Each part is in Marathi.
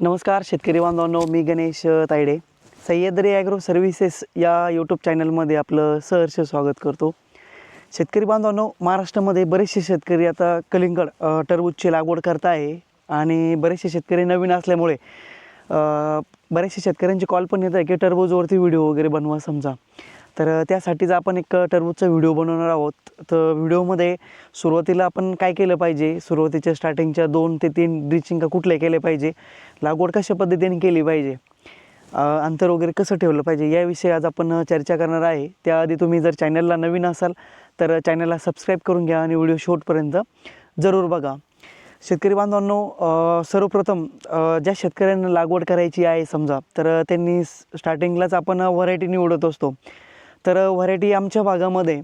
नमस्कार शेतकरी बांधवांनो मी गणेश तायडे. सह्याद्री ॲग्रो सर्व्हिसेस या यूट्यूब चॅनलमध्ये आपलं सहर्ष स्वागत करतो. शेतकरी बांधवांनो महाराष्ट्रामध्ये बरेचसे शेतकरी आता कलिंगड टरबूजची लागवड करत आहे आणि बरेचसे शेतकरी नवीन असल्यामुळे बरेचसे शेतकऱ्यांचे कॉल पण येत आहे की टरबूजवरती व्हिडिओ वगैरे बनवा समजा. तर त्यासाठीच आपण एक टरबूजचा व्हिडिओ बनवणार आहोत. तर व्हिडिओमध्ये सुरुवातीला आपण काय केलं पाहिजे? सुरुवातीच्या स्टार्टिंगच्या दोन ते तीन ड्रिचिंग का कुठले केले पाहिजे? लागवड कशा पद्धतीने केली पाहिजे? अंतर वगैरे कसं ठेवलं पाहिजे? याविषयी आज आपण चर्चा करणार आहे. त्याआधी तुम्ही जर चॅनलला नवीन असाल तर चॅनलला सबस्क्राईब करून घ्या आणि व्हिडिओ शॉर्टपर्यंत जरूर बघा. शेतकरी बांधवांनो सर्वप्रथम ज्या शेतकऱ्यांना लागवड करायची आहे समजा तर त्यांनी स्टार्टिंगलाच आपण व्हरायटी निवडत असतो. तर व्हरायटी आमच्या भागामध्ये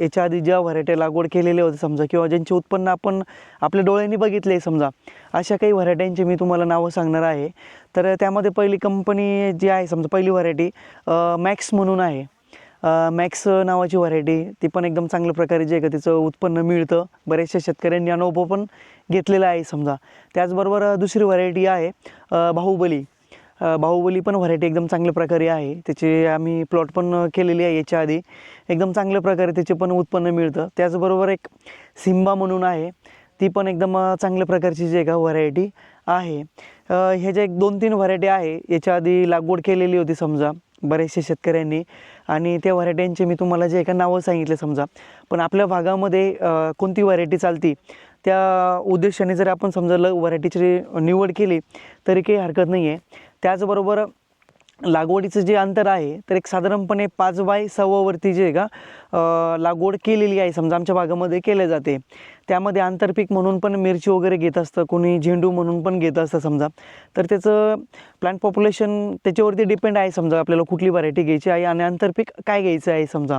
याच्या आधी ज्या व्हरायटी लागवड केलेल्या होत्या समजा किंवा ज्यांचे उत्पन्न आपण आपल्या डोळ्यांनी बघितले समजा अशा काही व्हरायट्यांची मी तुम्हाला नावं सांगणार आहे. तर त्यामध्ये पहिली कंपनी जी आहे समजा पहिली व्हरायटी मॅक्स म्हणून आहे. मॅक्स नावाची व्हरायटी ती पण एकदम चांगल्या प्रकारे जे आहे का तिचं उत्पन्न मिळतं. बऱ्याचशा शेतकऱ्यांनी अनुभव पण घेतलेला आहे समजा. त्याचबरोबर दुसरी व्हरायटी आहे बाहुबली. बाहुबली पण व्हरायटी एकदम चांगल्या प्रकारे आहे. त्याचे आम्ही प्लॉट पण केलेली आहे याच्या आधी. एकदम चांगल्या प्रकारे त्याचे पण उत्पन्न मिळतं. त्याचबरोबर एक सिम्बा म्हणून आहे. ती पण एकदम चांगल्या प्रकारची जे का व्हरायटी आहे. अ, ह्या ज्या एक दोन तीन व्हरायटी आहे याच्या आधी लागवड केलेली होती समजा बरेचसे शेतकऱ्यांनी. आणि त्या व्हरायट्यांचे मी तुम्हाला जे एका नावं सांगितले समजा. पण आपल्या भागामध्ये कोणती व्हरायटी चालती? त्या उद्देशाने जर आपण समजा ल व्हरायटीची निवड केली तरी काही हरकत नाही आहे त्याचबरोबर लागवडीचं जे अंतर आहे तर एक साधारणपणे पाच बाय सव्वावरती जे आहे का लागवड केलेली आहे. समजा आमच्या भागामध्ये केले जाते. त्यामध्ये आंतरपीक म्हणून पण मिरची वगैरे घेत असतं. कोणी झेंडू म्हणून पण घेत असतं समजा. तर त्याचं प्लांट पॉप्युलेशन त्याच्यावरती डिपेंड आहे समजा. आपल्याला कुठली व्हरायटी घ्यायची आहे आणि आंतरपीक काय घ्यायचं आहे समजा.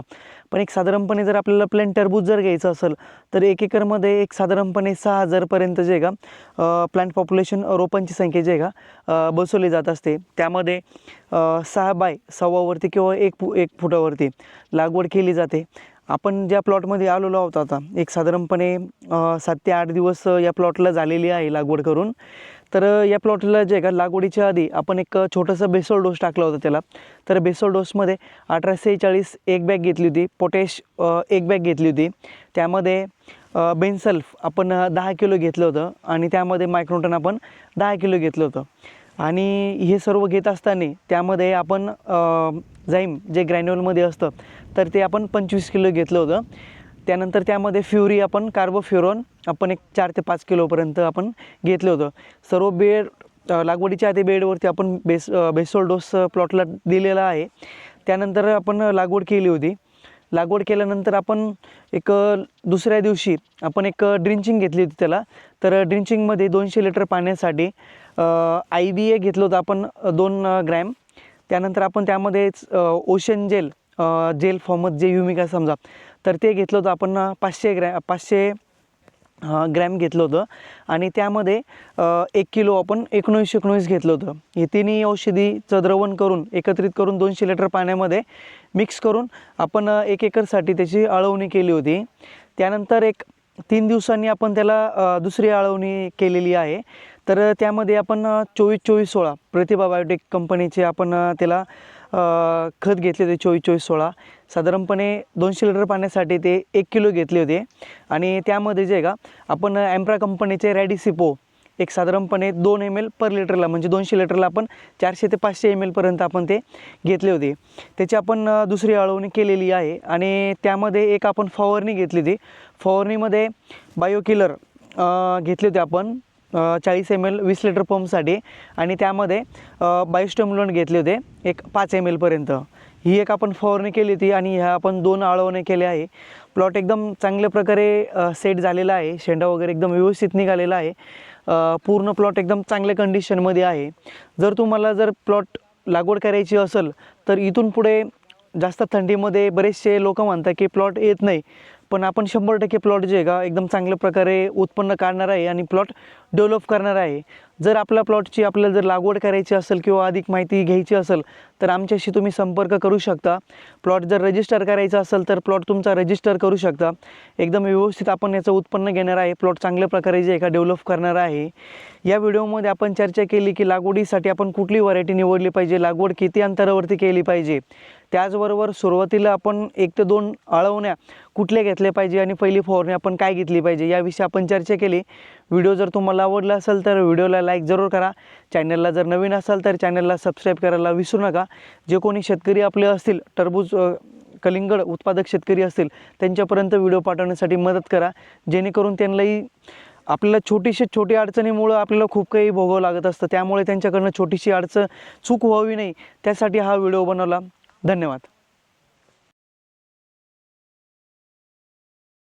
पण एक साधारणपणे जर आपल्याला प्लेन टरबूज जर घ्यायचं असेल तर एक एकरमध्ये एक साधारणपणे सहा हजारपर्यंत जे का प्लांट पॉप्युलेशन रोपांची संख्या जे का बसवली जात असते. त्यामध्ये सहा बाय सव्वावरती किंवा एक फु एक फुटावरती लागवड केली जाते. आपण ज्या प्लॉटमध्ये आलेलो आहोत आता एक साधारणपणे सात ते आठ दिवस या प्लॉटला झालेली आहे लागवड करून. तर या प्लॉटला जे का लागवडीच्या आधी आपण एक छोटंसं बेसोल डोस टाकला होता त्याला. तर बेसोल डोसमध्ये अठरा सेहेचाळीस एक बॅग घेतली होती पोटॅश एक बॅग घेतली होती. त्यामध्ये बेनसल्फ आपण दहा किलो घेतलं होतं आणि त्यामध्ये मायक्रोटन आपण दहा किलो घेतलं होतं. आणि हे सर्व घेत असताना त्यामध्ये आपण जाईम जे ग्रॅन्युअलमध्ये असतं तर ते आपण पंचवीस किलो घेतलं होतं. त्यानंतर त्यामध्ये फ्युरी आपण कार्बोफ्युरॉन आपण एक चार ते पाच किलोपर्यंत आपण घेतलं होतं. सर्व बेड लागवडीच्या आधी बेडवरती आपण बेस बेसोल डोस प्लॉटला दिलेला आहे. त्यानंतर आपण लागवड केली होती. लागवड केल्यानंतर आपण एक दुसऱ्या दिवशी आपण एक ड्रिंचिंग घेतली होती त्याला. तर ड्रिंचिंगमध्ये दोनशे लिटर पाण्यासाठी आय बी ए घेतलं होतं आपण दोन ग्रॅम. त्यानंतर आपण त्यामध्येच ओशन जेल जेल फॉर्मत जे युमिका समजा. तर ते घेतलं होतं आपण पाचशे ग्रॅ पाचशे ग्रॅम घेतलं होतं. आणि त्यामध्ये एक किलो आपण एकोणीसशे एकोणीस घेतलं होतं. हे तिन्ही औषधीचं द्रवण करून एकत्रित करून दोनशे लिटर पाण्यामध्ये मिक्स करून आपण एक एकरसाठी त्याची आळवणी केली होती. त्यानंतर एक तीन दिवसांनी आपण त्याला दुसरी आळवणी केलेली आहे. तर त्यामध्ये आपण चोवीस चोवीस सोळा प्रतिभा बायोटेक कंपनीचे आपण त्याला खत घेतले होते चोवीस चोवीस सोळा. साधारणपणे दोनशे लिटर पाण्यासाठी ते एक किलो घेतले होते. आणि त्यामध्ये जे आहे का आपण ॲम्प्रा कंपनीचे रॅडिसिपो एक साधारणपणे दोन एम एल पर लिटरला म्हणजे दोनशे लिटरला आपण चारशे ते पाचशे एम एलपर्यंत आपण ते घेतले होते. त्याची आपण दुसरी आळवणी केलेली आहे आणि त्यामध्ये एक आपण फवारणी घेतली होती. फवारणीमध्ये बायोकिलर घेतले होते आपण. चाळीस एम एल वीस लिटर पंपसाठी आणि त्यामध्ये बायोस्टम्युलंट घेतले होते एक पाच एम एलपर्यंत ही एक आपण फवारणी केली होती आणि ह्या आपण दोन आळवणे केले आहे. प्लॉट एकदम चांगल्या प्रकारे सेट झालेला आहे. शेंडा वगैरे एकदम व्यवस्थित निघालेला आहे. पूर्ण प्लॉट एकदम चांगल्या कंडिशनमध्ये आहे. जर तुम्हाला जर प्लॉट लागवड करायची असेल तर इथून पुढे जास्त थंडीमध्ये बरेचसे लोक म्हणतात की प्लॉट येत नाही. पण आपण शंभर टक्के प्लॉट जे आहे का एकदम चांगल्या प्रकारे उत्पन्न काढणार आहे आणि प्लॉट डेव्हलप करणार आहे. जर आपल्या प्लॉटची आपल्याला जर लागवड करायची असेल किंवा अधिक माहिती घ्यायची असेल तर आमच्याशी तुम्ही संपर्क करू शकता. प्लॉट जर रजिस्टर करायचा असेल तर प्लॉट तुमचा रजिस्टर करू शकता. एकदम व्यवस्थित आपण याचं उत्पन्न घेणार आहे. प्लॉट चांगल्या प्रकारे जे एका डेव्हलप करणार आहे. या व्हिडिओमध्ये आपण चर्चा केली की लागवडीसाठी आपण कुठली व्हरायटी निवडली पाहिजे लागवड किती अंतरावरती केली पाहिजे. त्याचबरोबर सुरुवातीला आपण एक ते दोन अळवण्या कुठल्या घेतल्या पाहिजे आणि पहिली फवारणी आपण काय घेतली पाहिजे याविषयी आपण चर्चा केली. व्हिडिओ जर तुम्हाला आवडला असेल तर व्हिडिओला लाईक जरूर करा. चॅनलला जर नवीन असाल तर चॅनलला सबस्क्राईब करायला विसरू नका. जे कोणी शेतकरी आपले असतील टरबूज कलिंगड उत्पादक शेतकरी असतील त्यांच्यापर्यंत व्हिडिओ पाठवण्यासाठी मदत करा. जेणेकरून त्यांनाही आपल्याला छोटीशी छोटी अडचणीमुळं आपल्याला खूप काही भोगावं लागत असतं. त्यामुळे त्यांच्याकडनं छोटीशी अडचण चूक व्हावी नाही. त्यासाठी हा व्हिडिओ बनवला. धन्यवाद.